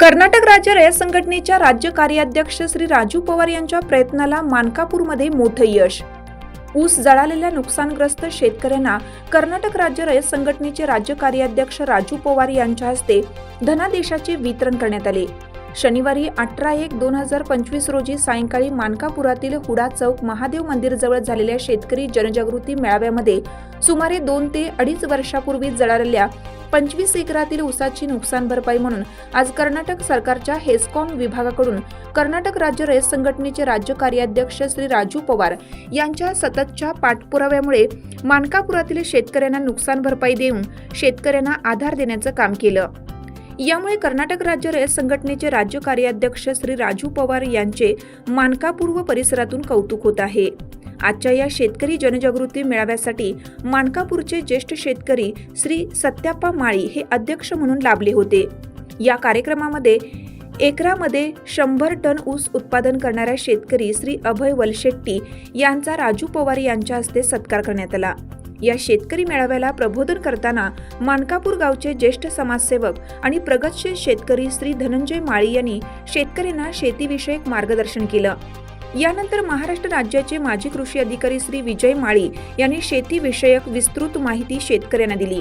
कर्नाटक राज्य रयत संघटनेच्या राज्य कार्याध्यक्ष श्री राजू पवार यांच्या प्रयत्नाला मानकापूरमध्ये मोठं यश. ऊस जळालेल्या नुकसानग्रस्त शेतकऱ्यांना कर्नाटक राज्य रयत संघटनेचे राज्य कार्याध्यक्ष राजू पवार यांच्या हस्ते धनादेशाचे वितरण करण्यात आले. शनिवारी अठरा एक दोन हजार पंचवीस रोजी सायंकाळी मानकापुरातील हुडा चौक महादेव मंदिरजवळ झालेल्या शेतकरी जनजागृती मेळाव्यामध्ये सुमारे दोन ते अडीच वर्षापूर्वी जळालेल्या पंचवीस एकरातील ऊसाची नुकसान भरपाई म्हणून आज कर्नाटक सरकारच्या हेस्कॉम विभागाकडून कर्नाटक राज्य रयत संघटनेचे राज्य कार्याध्यक्ष श्री राजू पवार यांच्या सततच्या पाठपुराव्यामुळे मानकापुरातील शेतकऱ्यांना नुकसान भरपाई देऊन शेतकऱ्यांना आधार देण्याचं काम केलं. यामुळे कर्नाटक राज्य रयत संघटनेचे राज्य कार्याध्यक्ष श्री राजू पवार यांचे मानकापूर व परिसरातून कौतुक होत आहे. आजच्या या शेतकरी जनजागृती मेळाव्यासाठी मानकापूरचे ज्येष्ठ शेतकरी श्री सत्याप्पा माळी हे अध्यक्ष म्हणून लाभले होते. या कार्यक्रमामध्ये एकरामध्ये शंभर टन ऊस उत्पादन करणाऱ्या शेतकरी श्री अभय वलशेट्टी यांचा राजू पवार यांच्या हस्ते सत्कार करण्यात आला. या शेतकरी मेळाव्याला प्रबोधन करताना मानकापूर गावचे ज्येष्ठ समाजसेवक आणि प्रगतशील शेतकरी श्री धनंजय माळी यांनी शेतकऱ्यांना शेतीविषयक मार्गदर्शन केलं. यानंतर महाराष्ट्र राज्याचे माजी कृषी अधिकारी श्री विजय माळी यांनी शेतीविषयक विस्तृत माहिती शेतकऱ्यांना दिली.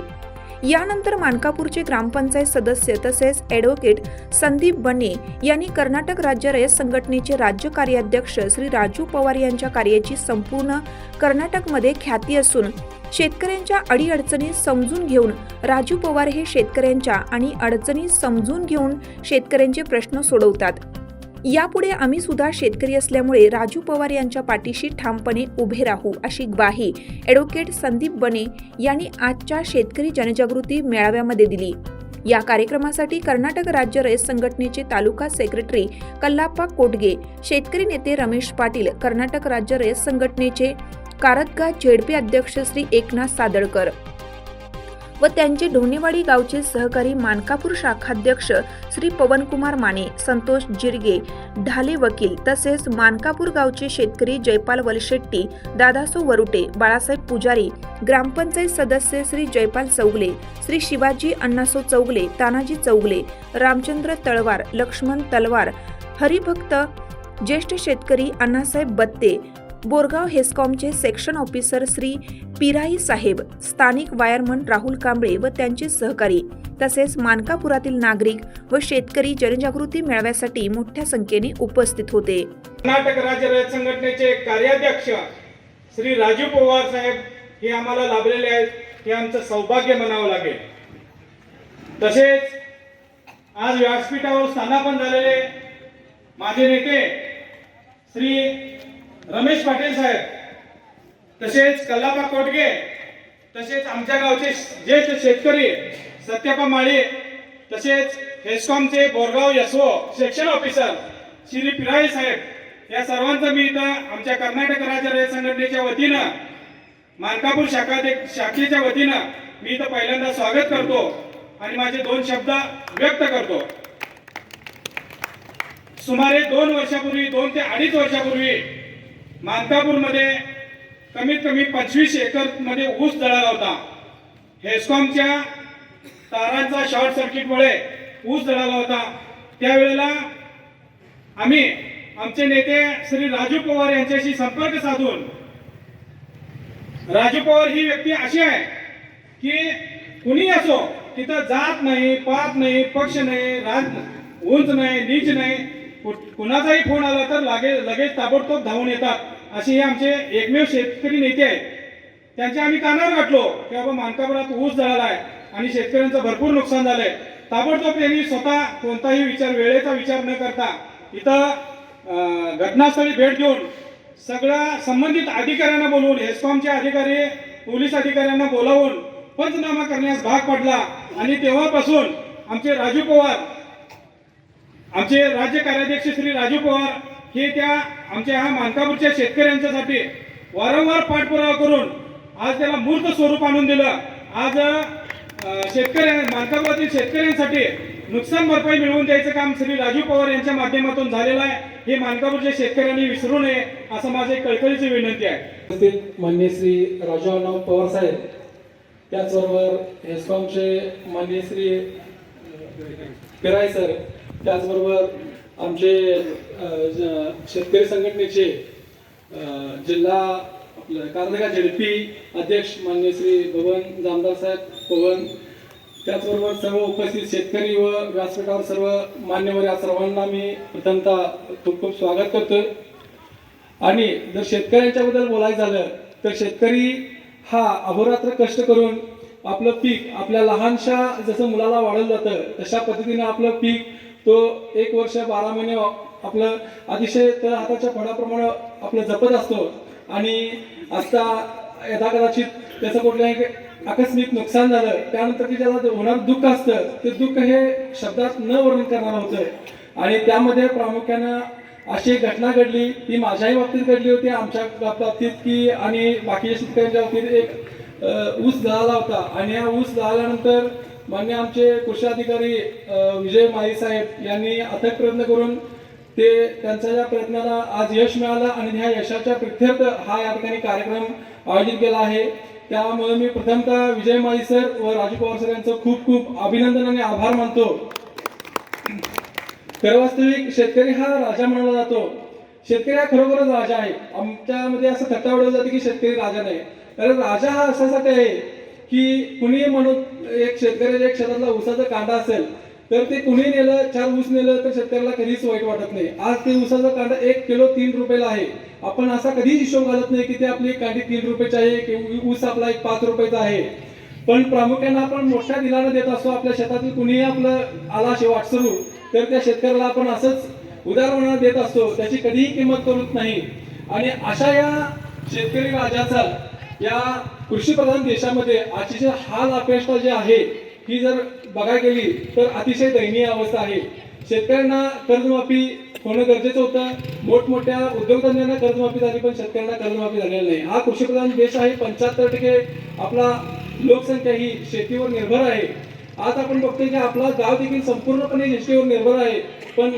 यानंतर मानकापूरचे ग्रामपंचायत सदस्य तसेच ॲडव्होकेट संदीप बने यांनी कर्नाटक राज्य रयत संघटनेचे राज्य कार्याध्यक्ष श्री राजू पवार यांच्या कार्याची संपूर्ण कर्नाटकमध्ये ख्याती असून शेतकऱ्यांच्या अडीअडचणी समजून घेऊन राजू पवार हे शेतकऱ्यांच्या आणि अडचणी समजून घेऊन शेतकऱ्यांचे प्रश्न सोडवतात. यापुढे आम्ही सुद्धा शेतकरी असल्यामुळे राजू पवार यांच्या पाठीशी ठामपणे उभे राहू अशी ग्वाही ॲडव्होकेट संदीप बने यांनी आजच्या शेतकरी जनजागृती मेळाव्यामध्ये दिली. या कार्यक्रमासाठी कर्नाटक राज्य रयत संघटनेचे तालुका सेक्रेटरी कल्लाप्पा कोटगे शेतकरी नेते रमेश पाटील कर्नाटक राज्य रयत संघटनेचे कारतगा झेडपी अध्यक्ष श्री एकनाथ सादळकर व त्यांचे ढोणेवाडी गावचे सहकारी मानकापूर शाखाध्यक्ष श्री पवनकुमार माने संतोष जिरगे ढाले वकील तसेच मानकापूर गावचे शेतकरी जयपाल वलशेट्टी दादासो वरुटे बाळासाहेब पुजारी ग्रामपंचायत सदस्य श्री जयपाल चौगले श्री शिवाजी अण्णासो चौगले तानाजी चौगले रामचंद्र तळवार लक्ष्मण तलवार हरिभक्त ज्येष्ठ शेतकरी अण्णासाहेब बत्ते बोरगाव हेस्कॉमचे सेक्शन ऑफिसर श्री पिराई साहेब स्थानिक वायरमन राहुल कांबळे व त्यांचे सहकारी तसेच मानकापुरातील नागरिक व शेतकरी जनजागृती मेळाव्यासाठी मोठ्या संख्येने उपस्थित होते. कर्नाटक राज्य रयत संघटनेचे कार्याध्यक्ष श्री राजू पवार साहेब हे आम्हाला लाभलेले आहेत हे आमचं सौभाग्य म्हणावं लागेल. तसेच आज व्यासपीठावर स्थानापन झालेले माझे नेते श्री रमेश पाटील साहेब तसेच कल्लापा कोटगे तसेच आमच्या गावचे ज्येष्ठ शेतकरी सत्यपा माळी तसेच हेस्कॉमचे बोरगाव यसो सेक्शन ऑफिसर श्री पिराई साहेब या सर्वांचं मी इथं आमच्या कर्नाटक राज्य संघटनेच्या वतीनं मानकापूर शाखा शाखेच्या वतीनं मी इथं पहिल्यांदा स्वागत करतो आणि माझे दोन शब्द व्यक्त करतो. सुमारे दोन वर्षापूर्वी दोन ते अडीच वर्षापूर्वी मानकापूरमध्ये कमीत कमी पंचवीस एकरमध्ये ऊस जळाला होता. हेस्कॉमच्या तारांचा शॉर्ट सर्किटमुळे ऊस जळाला होता. त्यावेळेला आम्ही आमचे नेते श्री राजू पवार यांच्याशी संपर्क साधून राजू पवार ही व्यक्ती अशी आहे की कुणी असो तिथं जात नाही पात नाही पक्ष नाही राज उंच नाही नीच नाही कुणाचाही फोन आला तर लागे लगेच ताबडतोब धावून येतात. असे हे आमचे एकमेव शेतकरी नेते आहेत. त्यांच्या आम्ही कानावर गाठलो की बाबा मानकापुरात ऊस जळाला आहे आणि शेतकऱ्यांचं भरपूर नुकसान झालंय. ताबडतोब त्यांनी स्वतः कोणताही विचार वेळेचा विचार न करता इथं घटनास्थळी भेट देऊन सगळ्या संबंधित अधिकाऱ्यांना बोलवून हेस्कॉमचे अधिकारी पोलीस अधिकाऱ्यांना बोलावून पंचनामा करण्यास भाग पडला. आणि तेव्हापासून आमचे राजू पवार आमचे राज्य कार्याध्यक्ष श्री राजू पवार हे त्या आमच्या ह्या मानकापूरच्या शेतकऱ्यांच्यासाठी वारंवार पाठपुरावा करून आज त्याला मूर्त स्वरूप आणून दिलं. आज शेतकऱ्या मानकापुरातील शेतकऱ्यांसाठी नुकसान भरपाई मिळवून द्यायचं काम श्री राजू पवार यांच्या माध्यमातून झालेलं आहे. हे मानकापूरच्या शेतकऱ्यांनी विसरू नये असं माझं एक कळकळीची विनंती आहे. मान्य श्री राजूराव पवार साहेब त्याचबरोबर हेस्कॉमचे मान्य श्री पिराय सर त्याचबरोबर आमचे शेतकरी संघटनेचे जिल्हा आपलं कारंजा झेडपी अध्यक्ष मान्य श्री भवन जामदार साहेब पवन त्याचबरोबर सर्व उपस्थित शेतकरी व व्यासपीठावर सर्व मान्यवर या सर्वांना मी प्रथमतः खूप खूप स्वागत करतोय. आणि जर शेतकऱ्यांच्या बद्दल बोलायचं झालं तर शेतकरी हा अहोरात्र कष्ट करून आपलं पीक आपल्या लहानशा जसं मुलाला वाढवलं जातं तशा पद्धतीने आपलं पीक तो एक वर्ष बारा महिने आपलं अतिशय तर हाताच्या फळाप्रमाणे आपलं जपत असतो. आणि आता यदा कदाचित त्याचं कुठल्याही आकस्मिक नुकसान झालं त्यानंतर की त्याला जे होणार दुःख असतं ते दुःख हे शब्दात न वर्णन करणार होतं. आणि त्यामध्ये प्रामुख्यानं अशी एक घटना घडली ती माझ्याही बाबतीत घडली होती आमच्या बाबतीत की आणि बाकीच्या शेतकऱ्यांच्या बाबतीत एक ऊस जळाला होता. आणि हा ऊस जळाल्यानंतर मान्य आमचे कृषी अधिकारी विजय माई साहेब यांनी अथक प्रयत्न करून ते त्यांच्या या प्रयत्नाला आज यश मिळालं आणि ह्या यशाच्या प्रित्यर्थ हा या ठिकाणी कार्यक्रम आयोजित केला आहे. त्यामुळे मी प्रथमतः विजय माई सर व राजू पवार सर यांचं खूप खूप अभिनंदन आणि आभार मानतो. खरवास्तविक शेतकरी हा राजा मानला जातो. शेतकरी हा खरोखरच राजा आहे. आमच्यामध्ये असं थट्टा उडवलं जाते की शेतकरी राजा नाही. कारण राजा हा अशासाठी आहे की कुणीही म्हणून एक शेतकऱ्याच्या एक शेतातला ऊसाचा कांदा असेल तर ते कुणी नेलं चार ऊस नेलं तर शेतकऱ्याला कधीच वाईट वाटत नाही. आज ते ऊसाचा कांदा एक किलो तीन रुपयाला आहे. आपण असा कधीच हिशोब घालत नाही की ते आपली कांडी तीन रुपयाची आहे की ऊस आपला एक पाच रुपयाचा आहे. पण प्रामुख्यानं आपण मोठ्या दिलानं देत असतो आपल्या शेतातील कुणीही आपलं आला असे वाटसरू तर त्या शेतकऱ्याला आपण असंच उदाहरण देत असतो त्याची कधीही किंमत करूच नाही. आणि अशा या शेतकरी राजाचा या कृषीप्रधान देशामध्ये आजची जे हाल अपेक्षा जे आहे ही जर बघायला गेली तर अतिशय दयनीय अवस्था आहे. शेतकऱ्यांना कर्जमाफी होणं गरजेचं होतं. मोठमोठ्या उद्योगधंद्यांना कर्जमाफी झाली पण शेतकऱ्यांना कर्जमाफी झालेली नाही. हा कृषीप्रधान देश आहे पंच्याहत्तर टक्के आपला लोकसंख्या ही शेतीवर निर्भर आहे. आज आपण बघतोय की आपला गाव देखील संपूर्णपणे शेतीवर निर्भर आहे पण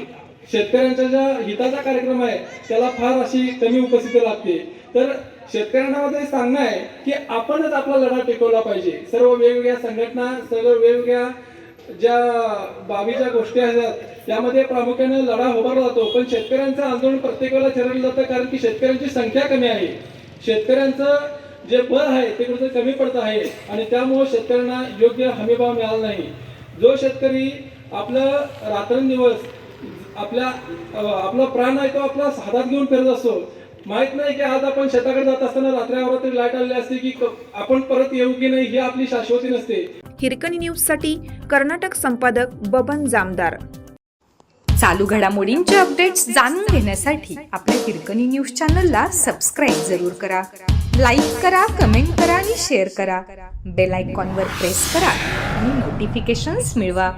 शेतकऱ्यांच्या ज्या हिताचा कार्यक्रम आहे त्याला फार अशी कमी उपस्थिती लागते. तर शेतकऱ्यांना माझं सांगणं आहे की आपणच आपला लढा टिकवला पाहिजे. सर्व वेगवेगळ्या संघटना सर्व वेगवेगळ्या ज्या बाबीच्या गोष्टी आहेत त्यामध्ये प्रामुख्याने लढा उभारला जातो पण शेतकऱ्यांचं आंदोलन प्रत्येक वेळेला ठरवलं जातं कारण की शेतकऱ्यांची संख्या कमी आहे. शेतकऱ्यांचं जे बळ आहे ते कुठे कमी पडत आहे आणि त्यामुळे शेतकऱ्यांना योग्य हमीभाव मिळाला नाही. जो शेतकरी आपलं रात्रंदिवस आपल्या आपला प्राण आहे तो आपला हातात घेऊन फिरत असतो. माहीत नाही की आज आपण शेताकडे जात असताना रात्री तरी लाइट आलेली असते की क- आपण परत येऊ की नाही ही आपली शाश्वती नसते. हिरकणी न्यूजसाठी कर्नाटक संपादक बबन जामदार. चालू घडामोडींचे अपडेट्स जाणून घेण्यासाठी आपल्या हिरकणी न्यूज चॅनलला सबस्क्राईब जरूर करा. लाईक करा कमेंट करा आणि शेअर करा. बेल आयकॉनवर प्रेस करा आणि नोटिफिकेशन्स मिळवा.